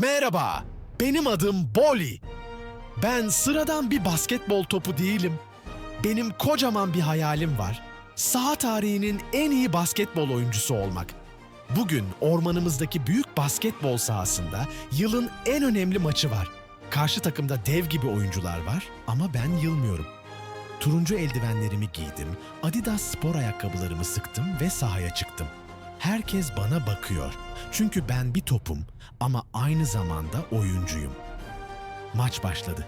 Merhaba, benim adım Boli. Ben sıradan bir basketbol topu değilim. Benim kocaman bir hayalim var. Saha tarihinin en iyi basketbol oyuncusu olmak. Bugün ormanımızdaki büyük basketbol sahasında yılın en önemli maçı var. Karşı takımda dev gibi oyuncular var ama ben yılmıyorum. Turuncu eldivenlerimi giydim, Adidas spor ayakkabılarımı sıktım ve sahaya çıktım. Herkes bana bakıyor. Çünkü ben bir topum ama aynı zamanda oyuncuyum. Maç başladı.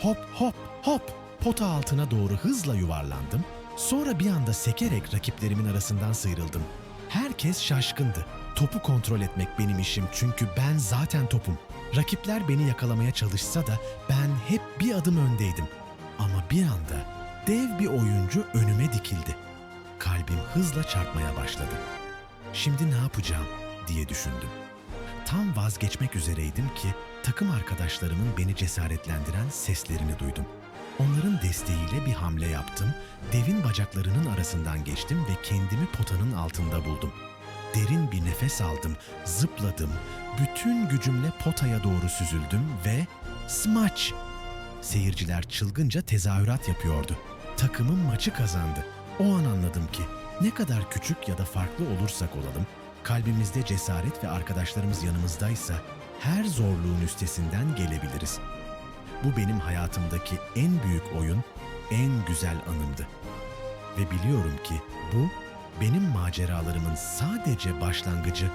Hop hop hop pota altına doğru hızla yuvarlandım. Sonra bir anda sekerek rakiplerimin arasından sıyrıldım. Herkes şaşkındı. Topu kontrol etmek benim işim çünkü ben zaten topum. Rakipler beni yakalamaya çalışsa da ben hep bir adım öndeydim. Ama bir anda dev bir oyuncu önüme dikildi. Kalbim hızla çarpmaya başladı. Şimdi ne yapacağım diye düşündüm. Tam vazgeçmek üzereydim ki takım arkadaşlarımın beni cesaretlendiren seslerini duydum. Onların desteğiyle bir hamle yaptım, devin bacaklarının arasından geçtim ve kendimi potanın altında buldum. Derin bir nefes aldım, zıpladım, bütün gücümle potaya doğru süzüldüm ve smaç! Seyirciler çılgınca tezahürat yapıyordu. Takımım maçı kazandı. O an anladım ki ne kadar küçük ya da farklı olursak olalım, kalbimizde cesaret ve arkadaşlarımız yanımızdaysa her zorluğun üstesinden gelebiliriz. Bu benim hayatımdaki en büyük oyun, en güzel anımdı. Ve biliyorum ki bu benim maceralarımın sadece başlangıcı